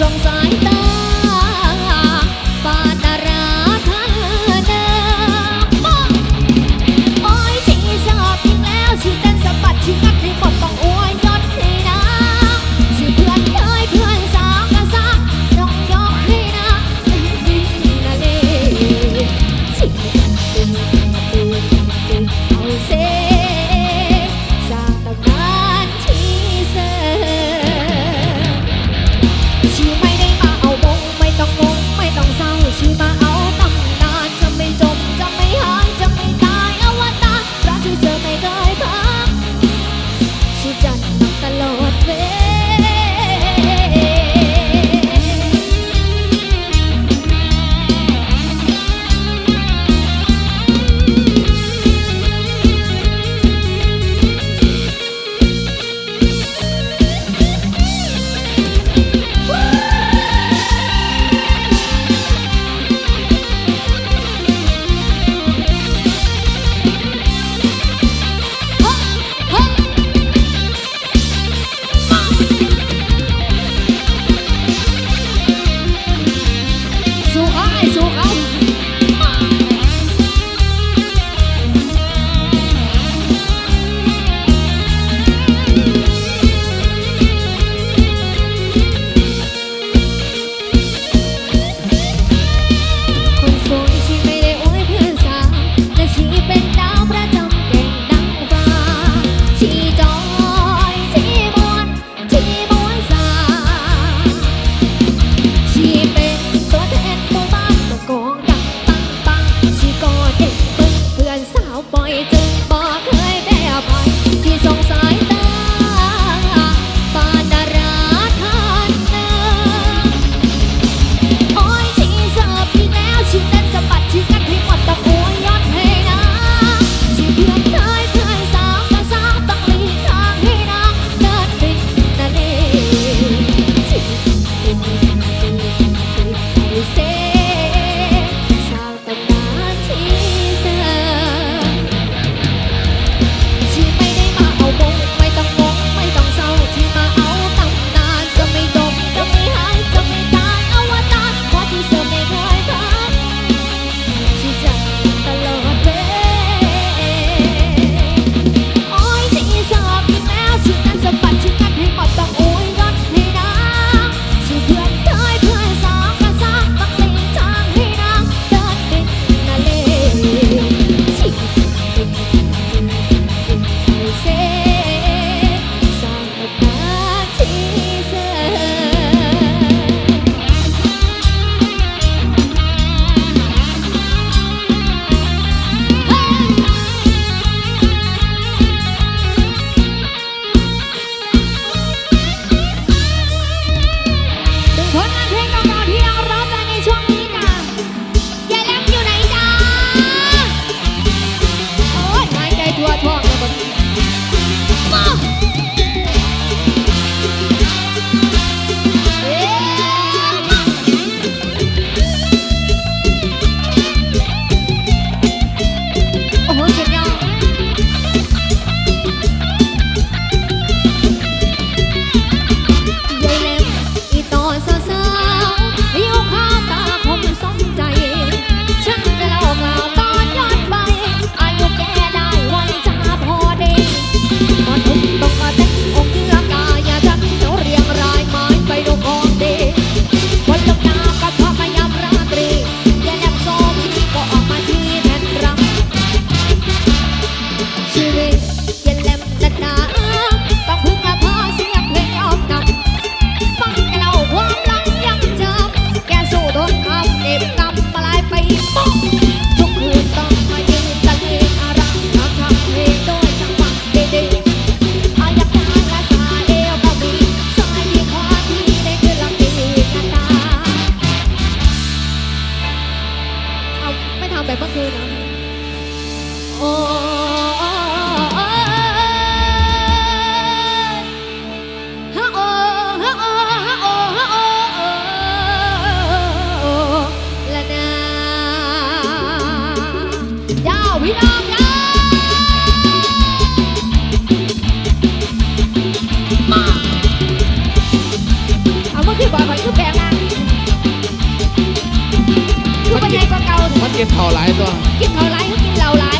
สงสายตา มาเอาเมื่อคืนบอกข่อยคือแปลงร่างคือเป็นไงก็เก่ามันกินเผาหลายตัว กินเขาร้ายก็กินเราร้าย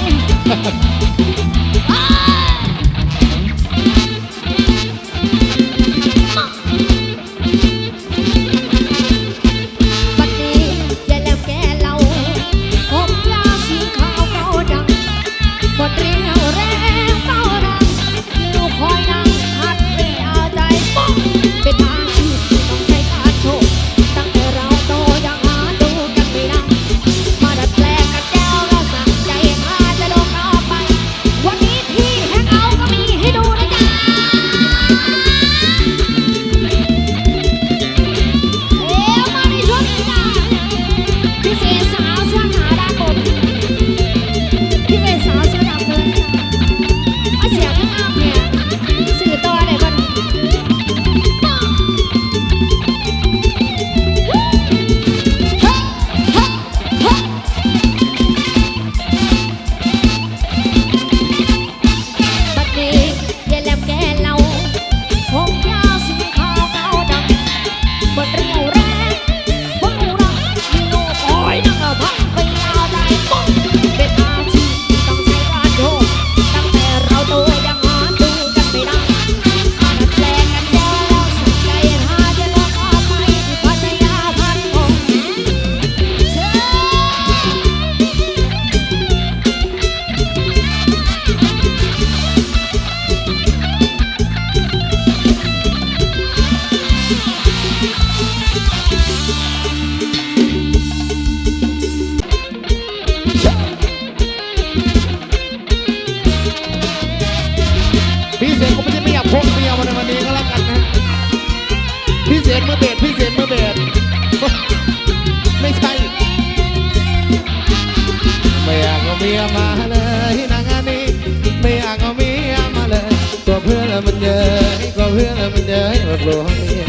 เจอแบบกลัวเมีย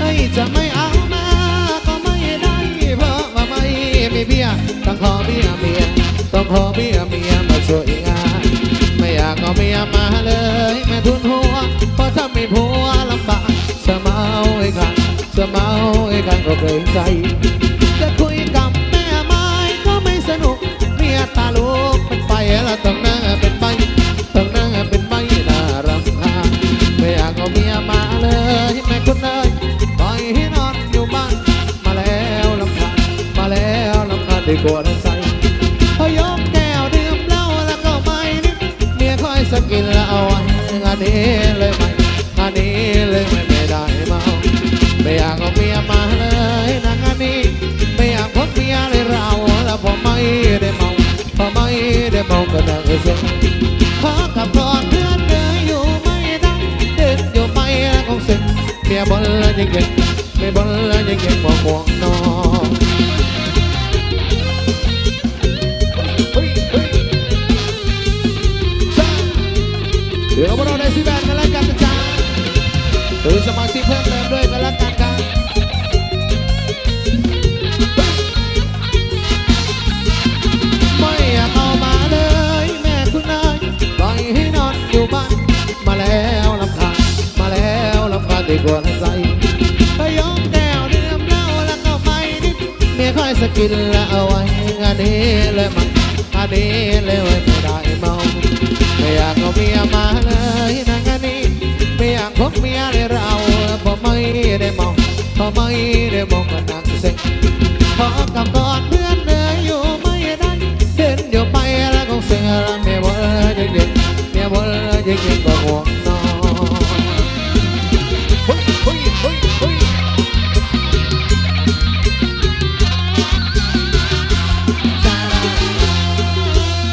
เอ้ยจะไม่เอามาก็ไม่ได้เพราะว่าไม่มีเบียต้องขอเบียเมียต้องขอเบียเมียมาช่วยงานไม่อยากเอาเมียมาเลยแม่ทุนหัวเพราะถ้ามีผัวลำบากจะเมาไอ้กันจะเมาไอ้กันก็เกรงใจจะคุยกับแม่ไม้ก็ไม่สนุกเมียตาลูกเป็นไปแล้วต้อง มาเลยแม่คุณเลยปล่อยให้นอนอยู่บ้าน มาแล้วลำคาญมาแล้วลำคาญดีกว่าทั้งใจพอยกแก้วดื่มเหล้าแล้วก็ไม่นิดเมียคอยสกินแล้วเอาไว้งานนี้เลยไม่งานนี้เลยไม่ไม่ได้เมาไม่อยากเอาเมียมาเลยนะงานนี้ไม่อยากพบเมียเลยเราแล้วพอไม่ได้เมาพอไม่ได้เมาก็นั่งเซ็ง ยังเก่งไม่บนแล้วยังเก่งบ่ห่วงนอง กินละเอาไว้อันนี้เลยมันอันนี้เลยไม่ได้เมาไม่อยากเอาเมียมาเลยนะงานนี้ไม่อยากพบเมียในเราพอไม่ได้มองพอไม่ได้มองก็นักเซ็งพอกับก่อนเพื่อน